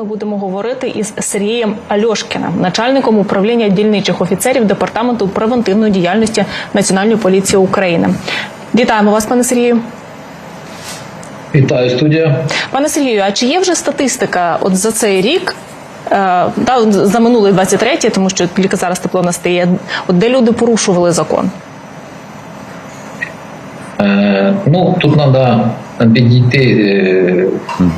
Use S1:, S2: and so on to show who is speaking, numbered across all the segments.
S1: ми будемо говорити із Сергієм Альошкіним, начальником управління дільничих офіцерів департаменту превентивної діяльності Національної поліції України. Вітаємо вас, пане Сергію.
S2: Вітаю студія.
S1: Пане Сергію, а чи є вже статистика от за цей рік? е, Та за минулий 23-й, тому що тільки зараз тепло настає, от де люди порушували закон?
S2: Е, ну тут треба підійти, е,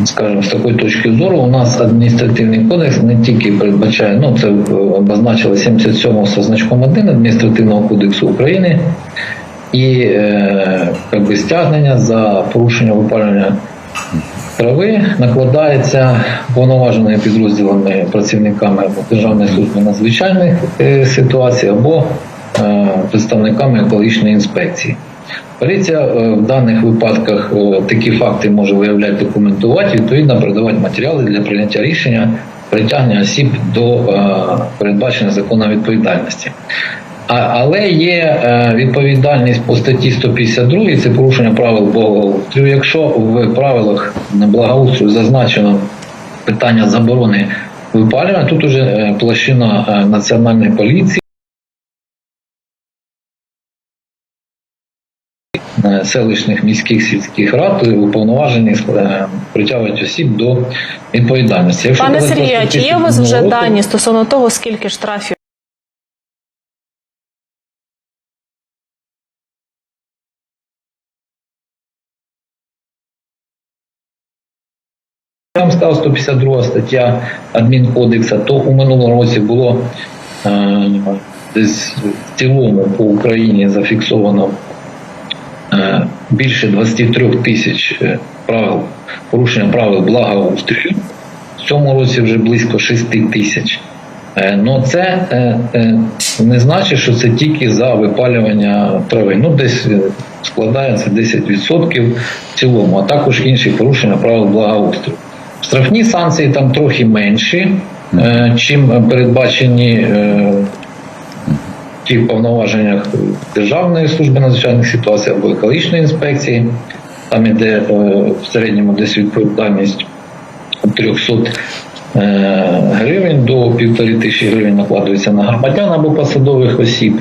S2: скажімо, з такої точки зору. У нас адміністративний кодекс не тільки передбачає, ну це обозначили 77 со значком 1 адміністративного кодексу України і е, би, стягнення за порушення випалювання трави накладається повноваженими підрозділами працівниками Державної служби надзвичайних е, ситуацій або е, представниками екологічної інспекції. Поліція е, в даних випадках е, такі факти може виявляти, документувати, відповідно передавати матеріали для прийняття рішення притягнення осіб до е, передбаченої законом відповідальності. Але є відповідальність по статті 152, це порушення правил благоустрою. Якщо в правилах благоустрою зазначено питання заборони випалювання, тут уже площина національної поліції. Селищних міських сільських рад уповноважені е, притягують осіб до відповідальності. Якщо
S1: Пане Сергію, чи є у вас вже
S2: року,
S1: дані стосовно того, скільки штрафів?
S2: Я вам сказав 152 стаття адмінкодекса, то у минулому році було е, десь в цілому по Україні зафіксовано е, більше 23 тисяч е, правил порушення правил благоустрою. В цьому році вже близько 6 тисяч. Е, Ну це е, не значить, що це тільки за випалювання трави. Ну, десь складається 10% в цілому, а також інші порушення правил благоустрою. Штрафні санкції там трохи менші, чим передбачені е, в повноваженнях Державної служби надзвичайних ситуацій або екологічної інспекції. Там іде е, в середньому десь відповідальність 300 е, гривень до півтори тисячі гривень накладується на громадян або посадових осіб.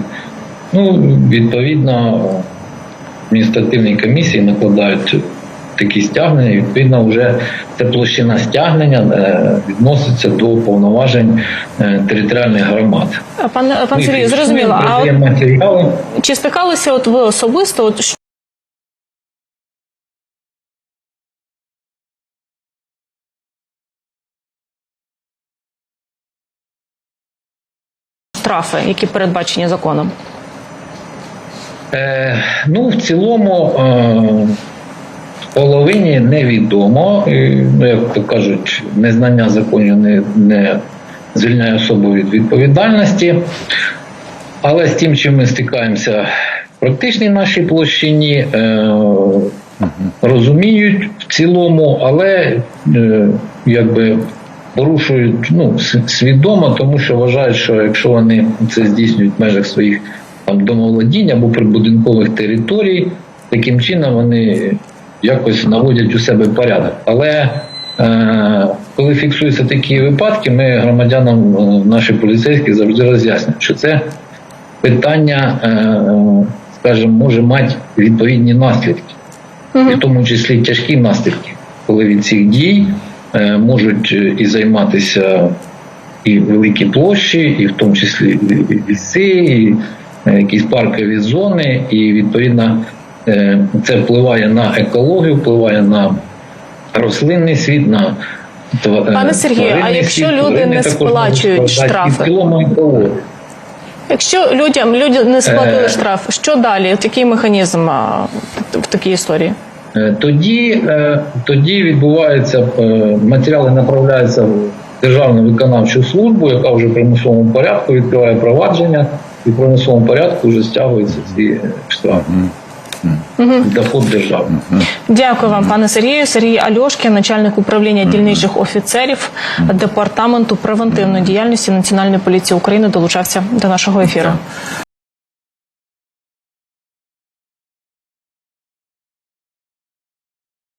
S2: Ну, відповідно, адміністративні комісії накладають такі стягнення, і, відповідно, вже ця площина стягнення е, відноситься до повноважень е, територіальних громад.
S1: Пане пан
S2: Ми
S1: Сергію,
S2: фіксуємо,
S1: зрозуміло. А от
S2: матеріали.
S1: чи стикалися от ви особисто? От що- штрафи, які передбачені законом?
S2: Е, ну, в цілому, е, половині невідомо. І, ну, як то кажуть, незнання законів не, не звільняє особу від відповідальності. Але з тим, чим ми стикаємося в практичній нашій площині, е, розуміють в цілому, але е, якби порушують ну, свідомо, тому що вважають, що якщо вони це здійснюють в межах своїх там домоволодінь або прибудинкових територій, таким чином вони якось наводять у себе порядок. Але е, коли фіксуються такі випадки, ми громадянам е, наші поліцейські завжди роз'яснюємо, що це питання, е, скажімо, може мати відповідні наслідки, і в тому числі тяжкі наслідки, коли від цих дій е, можуть е, і займатися і великі площі, і в тому числі і ліси, і е, якісь паркові зони, і відповідно це впливає на екологію, впливає на рослинний світ, на е,
S1: Пане Сергію, а якщо
S2: світ,
S1: люди не сплачують штрафи? Якщо людям люди не сплатили
S2: Е.
S1: штраф, що далі? От який механізм в такій історії?
S2: Е, Тоді, е, тоді відбувається е, матеріали направляються в державну виконавчу службу, яка вже в примусовому порядку відкриває провадження, і в примусовому порядку вже стягуються ці е, штрафи. Доход державного.
S1: Дякую вам, пане Сергію. Сергій Альошкін, начальник управління дільничих офіцерів департаменту превентивної діяльності Національної поліції України, долучався до нашого ефіру.